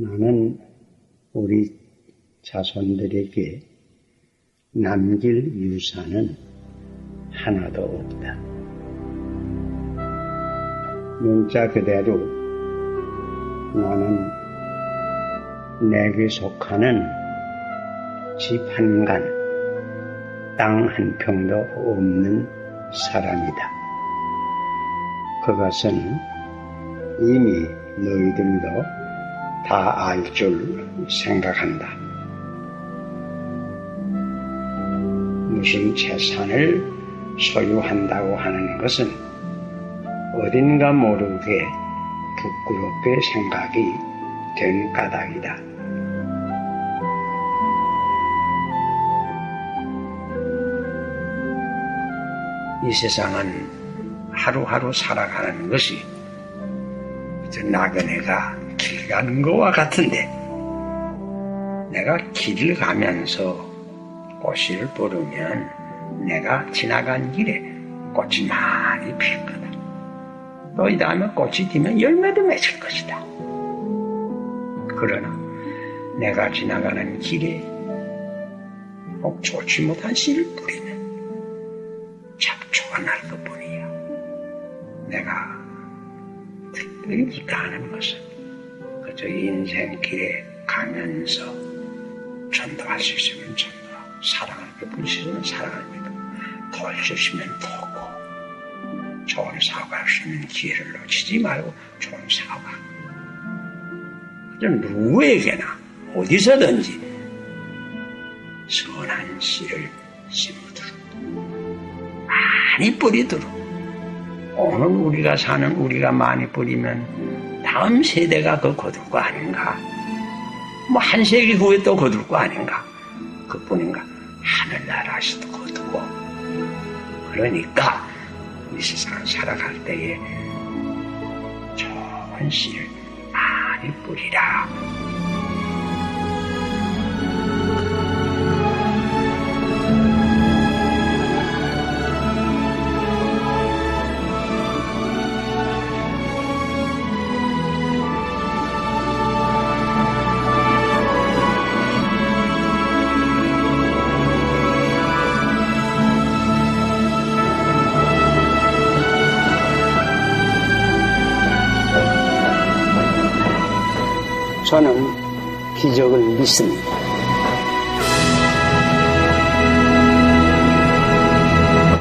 나는 우리 자손들에게 남길 유산은 하나도 없다. 문자 그대로 나는 내게 속하는 집 한 간, 땅 한 평도 없는 사람이다. 그것은 이미 너희들도 다 알 줄 생각한다. 무슨 재산을 소유한다고 하는 것은 어딘가 모르게 부끄럽게 생각이 된 까닭이다. 이 세상은 하루하루 살아가는 것이 길 가는 것과 같은데 내가 길을 가면서 꽃을 보르면 내가 지나간 길에 꽃이 많이 필 거다. 또 이 다음에 꽃이 피면 열매도 맺을 것이다. 그러나 내가 지나가는 길에 꼭 좋지 못한 씨를 뿌리면 잡초가 날 것뿐이야. 내가 특별히 부탁하는 것은 그저 인생길에 가면서 전도할 수 있으면 전도하고 사랑을 베풀 수 있으면 사랑을 베풀고 도울 수 있으면 도고 좋은 사고할 수 있는 기회를 놓치지 말고 좋은 그저 누구에게나 어디서든지 선한 씨를 심어두고 많이 뿌리도록. 오늘 우리가 사는 우리가 많이 뿌리면 다음 세대가 그 거둘 거 아닌가? 뭐 한 세기 후에 또 거둘 거 아닌가? 그뿐인가? 하늘나라에서도 거두고 그러니까 이 세상 살아갈 때에 좋은 씨를 많이 뿌리라. 저는 기적을 믿습니다.